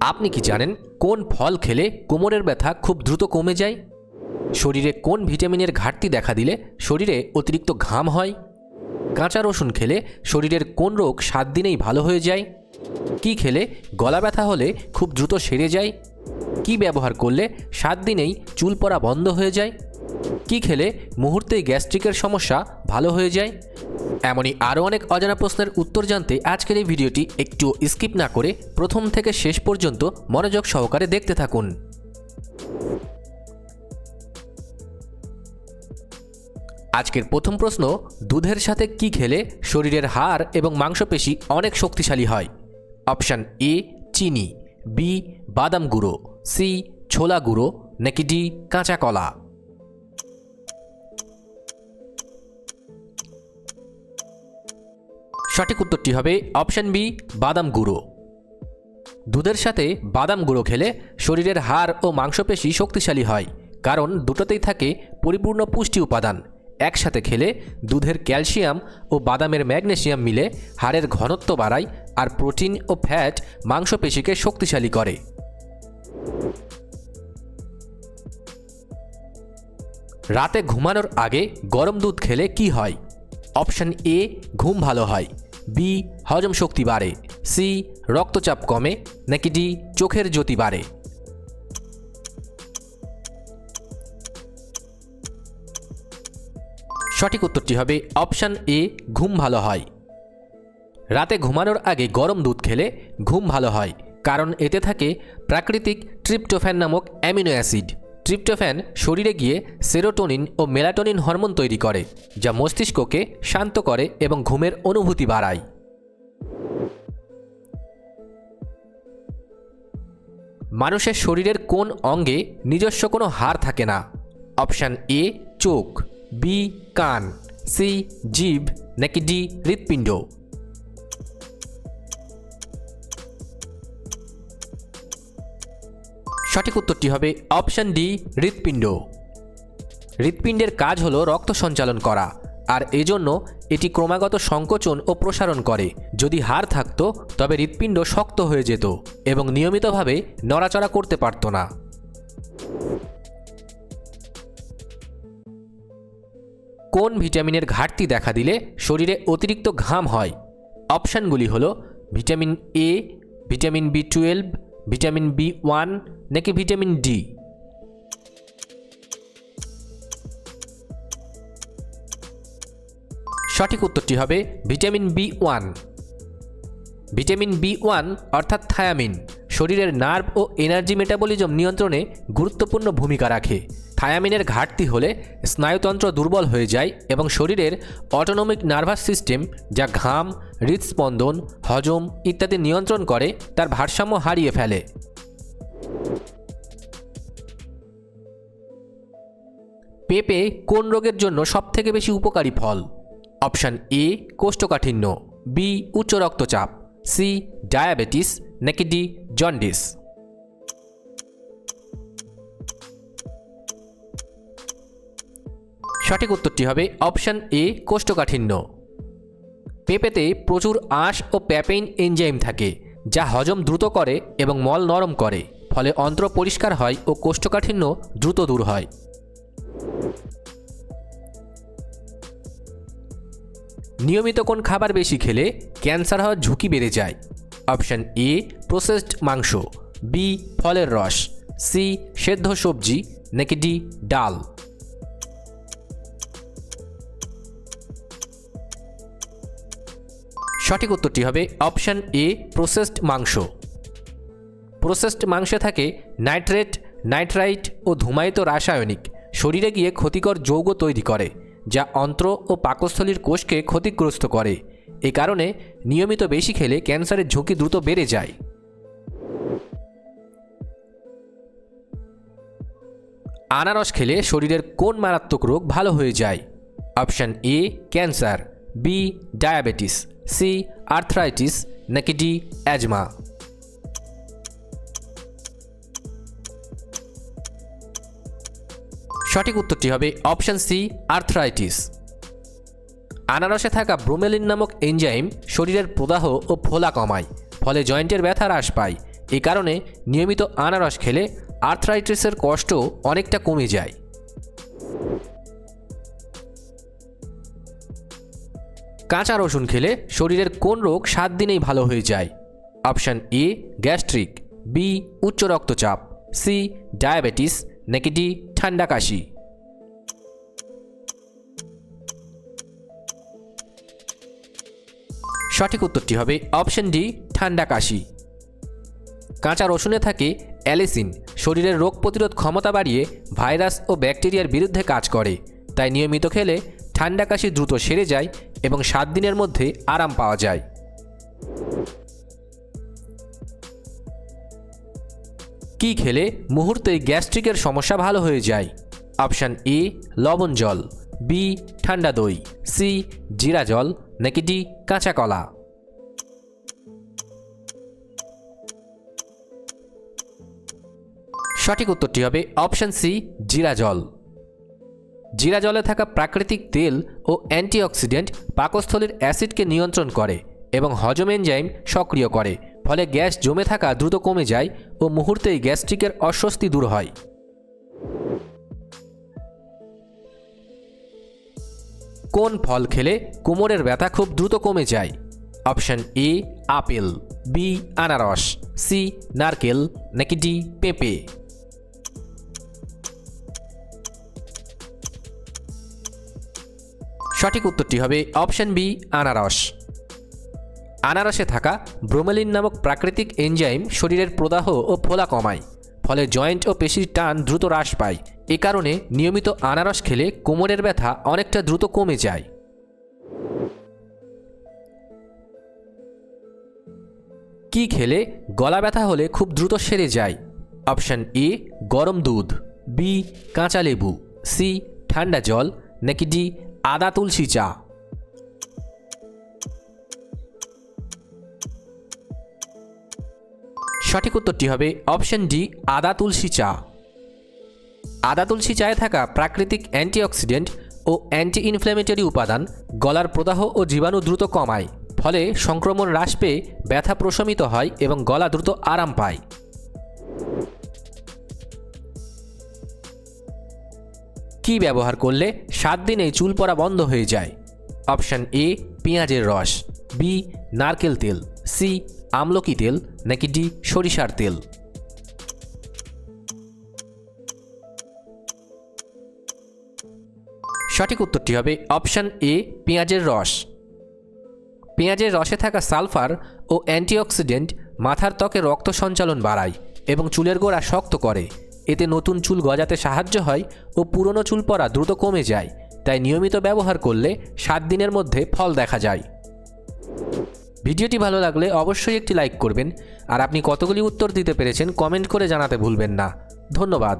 আপনি কি জানেন কোন ফল খেলে কোমরের ব্যথা খুব দ্রুত কমে যায়? শরীরে কোন ভিটামিনের ঘাটতি দেখা দিলে শরীরে অতিরিক্ত ঘাম হয়? কাঁচা রসুন খেলে শরীরের কোন রোগ সাত দিনেই ভালো হয়ে যায়? কি খেলে গলা ব্যথা হলে খুব দ্রুত সেরে যায়? কি ব্যবহার করলে সাত দিনেই চুল পড়া বন্ধ হয়ে যায়? কি খেলে মুহূর্তেই গ্যাস্ট্রিকের সমস্যা ভালো হয়ে যায়? এমনই আরও অনেক অজানা প্রশ্নের উত্তর জানতে আজকের এই ভিডিওটি একটু স্কিপ না করে প্রথম থেকে শেষ পর্যন্ত মনোযোগ সহকারে দেখতে থাকুন। আজকের প্রথম প্রশ্ন, দুধের সাথে কি খেলে শরীরের হাড় এবং মাংসপেশি অনেক শক্তিশালী হয়? অপশান এ, চিনি, বি, বাদাম গুঁড়ো, সি, ছোলা গুঁড়ো, নাকি ডি, কাঁচা কলা। সঠিক উত্তরটি হবে অপশান বি, বাদাম গুঁড়ো। দুধের সাথে বাদাম গুঁড়ো খেলে শরীরের হাড় ও মাংসপেশি শক্তিশালী হয়, কারণ দুটোতেই থাকে পরিপূর্ণ পুষ্টি উপাদান। একসাথে খেলে দুধের ক্যালসিয়াম ও বাদামের ম্যাগনেসিয়াম মিলে হাড়ের ঘনত্ব বাড়ায় আর প্রোটিন ও ফ্যাট মাংসপেশিকে শক্তিশালী করে। রাতে ঘুমানোর আগে গরম দুধ খেলে কি হয়? অপশান এ, ঘুম ভালো হয়। বি হজম শক্তি বাড়ে। সি রক্তচাপ কমে, নাকি ডি চোখের জ্যোতি বাড়ে। সঠিক উত্তরটি হবে অপশান এ ঘুম ভালো হয়। রাতে ঘুমানোর আগে গরম দুধ খেলে ঘুম ভালো হয়, কারণ এতে থাকে প্রাকৃতিক ট্রিপ্টোফ্যান নামক অ্যামিনো অ্যাসিড। ট্রিপ্টোফ্যান শরীরে গিয়ে সেরোটোনিন ও মেলাটোনিন হরমোন তৈরি করে, যা মস্তিষ্ককে শান্ত করে এবং ঘুমের অনুভূতি বাড়ায়। মানুষের শরীরের কোন অঙ্গে নিজস্ব কোনো হার থাকে না? অপশান এ, চোখ, বি, কান, সি জিভ নাকি ডি, হৃৎপিণ্ড। সঠিক উত্তরটি হবে অপশান ডি, হৃৎপিণ্ড। হৃৎপিণ্ডের কাজ হলো রক্ত সঞ্চালন করা, আর এজন্য এটি ক্রমাগত সংকোচন ও প্রসারণ করে। যদি হাড় থাকতো, তবে হৃৎপিণ্ড শক্ত হয়ে যেত এবং নিয়মিতভাবে নড়াচড়া করতে পারত না। কোন ভিটামিনের ঘাটতি দেখা দিলে শরীরে অতিরিক্ত ঘাম হয়? অপশানগুলি হল vitamin A, vitamin B twelve vitamin B one নাকি ভিটামিন ডি? সঠিক উত্তরটি হবে vitamin B one. Vitamin B one অর্থাৎ থায়ামিন, শরীরের নার্ভ ও এনার্জি মেটাবলিজম নিয়ন্ত্রণে গুরুত্বপূর্ণ ভূমিকা রাখে। থায়ামিনের ঘাটতি হলে স্নায়ুতন্ত্র দুর্বল হয়ে যায় এবং শরীরের অটোনমিক নার্ভাস সিস্টেম, যা ঘাম হৃদস্পন্দন হজম ইত্যাদি নিয়ন্ত্রণ করে, তার ভারসাম্য হারিয়ে ফেলে। পেঁপে কোন রোগের জন্য সবথেকে বেশি উপকারী ফল? অপশান এ, কোষ্ঠকাঠিন্য, বি, উচ্চ রক্তচাপ, সি, ডায়াবেটিস, নাকি ডি, জন্ডিস? সঠিক উত্তরটি হবে অপশান এ, কোষ্ঠকাঠিন্য। পেঁপেতে প্রচুর আঁশ ও প্যাপেইন এনজাইম থাকে, যা হজম দ্রুত করে এবং মল নরম করে, ফলে অন্ত্র পরিষ্কার হয় ও কোষ্ঠকাঠিন্য দ্রুত দূর হয়। নিয়মিত কোন খাবার বেশি খেলে ক্যান্সার হওয়ার ঝুঁকি বেড়ে যায়? অপশান এ, প্রসেসড মাংস, বি, ফলের রস, সি, সেদ্ধ সবজি, নাকি ডি, ডাল। সঠিক উত্তরটি হবে অপশান এ, প্রসেসড মাংস। প্রসেসড মাংসে থাকে নাইট্রেট, নাইট্রাইট ও ধূমায়িত রাসায়নিক। শরীরে গিয়ে ক্ষতিকর যৌগ তৈরি করে, যা অন্ত্র ও পাকস্থলীর কোষকে ক্ষতিগ্রস্ত করে। এ কারণে নিয়মিত বেশি খেলে ক্যান্সারের ঝুঁকি দ্রুত বেড়ে যায়। আনারস খেলে শরীরের কোন মারাত্মক রোগ ভালো হয়ে যায়? Option A, cancer. B, diabetes. C arthritis নাকি ডি অ্যাজমা? সঠিক উত্তরটি হবে অপশান সি আর্থ্রাইটিস। আনারসে থাকা ব্রোমেলিন নামক এনজাইম শরীরের প্রদাহ ও ফোলা কমায়, ফলে জয়েন্টের ব্যথা হ্রাস পায়। এ কারণে নিয়মিত আনারস খেলে আর্থরাইটিসের কষ্ট অনেকটা কমে যায়। কাঁচা রসুন খেলে শরীরের কোন রোগ সাত দিনেই ভালো হয়ে যায়। অপশান এ, গ্যাস্ট্রিক। বি, উচ্চ রক্তচাপ। সি, ডায়াবেটিস নাকি ডি ঠান্ডা কাশি। সঠিক উত্তরটি হবে অপশন ডি, ঠান্ডা কাশি। কাঁচা রসুনে থাকে অ্যালিসিন। শরীরের রোগ প্রতিরোধ ক্ষমতা বাড়িয়ে ভাইরাস ও ব্যাকটেরিয়ার বিরুদ্ধে কাজ করে। তাই নিয়মিত খেলে ঠান্ডা কাশি দ্রুত সেরে যায় এবং সাত দিনের মধ্যে আরাম পাওয়া যায়। কি খেলে মুহূর্তে গ্যাস্ট্রিকের সমস্যা ভালো হয়ে যায়? অপশান এ, লবণ জল। বি, ঠান্ডা দই। সি, জিরা জল। নাকি ডি, কাঁচা কলা। সঠিক উত্তরটি হবে অপশান সি, জিরা জল। জিরা জলে থাকা প্রাকৃতিক তেল ও অ্যান্টিঅক্সিডেন্ট পাকস্থলীর অ্যাসিডকে নিয়ন্ত্রণ করে এবং হজম এনজাইম সক্রিয় করে, ফলে গ্যাস জমে থাকা দ্রুত কমে যায় ও মুহূর্তেই গ্যাস্ট্রিকের অস্বস্তি দূর হয়। কোন ফল খেলে কোমরের ব্যথা খুব দ্রুত কমে যায়? অপশন এ, আপেল, বি, আনারস, সি, নারকেল, নাকি ডি, পেঁপে? সঠিক উত্তরটি হবে অপশন বি, আনারস। আনারসে থাকা ব্রোমেলিন নামক প্রাকৃতিক এনজাইম শরীরের প্রদাহ ও ফোলা কমায়, ফলে জয়েন্ট ও পেশির টান দ্রুত হ্রাস পায়। এ কারণে নিয়মিত আনারস খেলে কোমরের ব্যথা অনেকটা দ্রুত কমে যায়। কি খেলে গলা ব্যথা হলে খুব দ্রুত সেরে যায়? অপশন এ, গরম দুধ। বি, কাঁচা লেবু। সি, ঠান্ডা জল। নাকি ডি আদা তুলসী চা। সঠিক উত্তরটি হবে অপশন ডি, আদা তুলসী চা। আদা তুলসী চায়ে থাকা প্রাকৃতিক অ্যান্টিঅক্সিডেন্ট ও অ্যান্টি ইনফ্ল্যামেটরি উপাদান গলার প্রদাহ ও জীবাণু দ্রুত কমায়, ফলে সংক্রমণ হ্রাস পেয়ে ব্যথা প্রশমিত হয় এবং গলা দ্রুত আরাম পায়। কি ব্যবহার করলে সাত দিনেই চুল পড়া বন্ধ হয়ে যায়? অপশান এ, পেঁয়াজের রস, বি, নারকেল তেল, সি, আমলকি তেল, নাকি ডি, সরিষার তেল? সঠিক উত্তরটি হবে অপশান এ, পেঁয়াজের রস। পেঁয়াজের রসে থাকা সালফার ও অ্যান্টিঅক্সিডেন্ট মাথার ত্বকে রক্ত সঞ্চালন বাড়ায় এবং চুলের গোড়া শক্ত করে। এতে নতুন চুল গজাতে সাহায্য হয় ও পুরনো চুল পরা দ্রুত কমে যায়, তাই নিয়মিত ব্যবহার করলে সাত দিনের মধ্যে ফল দেখা যায়। ভিডিওটি ভালো লাগলে অবশ্যই একটি লাইক করবেন, আর আপনি কতগুলি উত্তর দিতে পেরেছেন কমেন্ট করে জানাতে ভুলবেন না। ধন্যবাদ।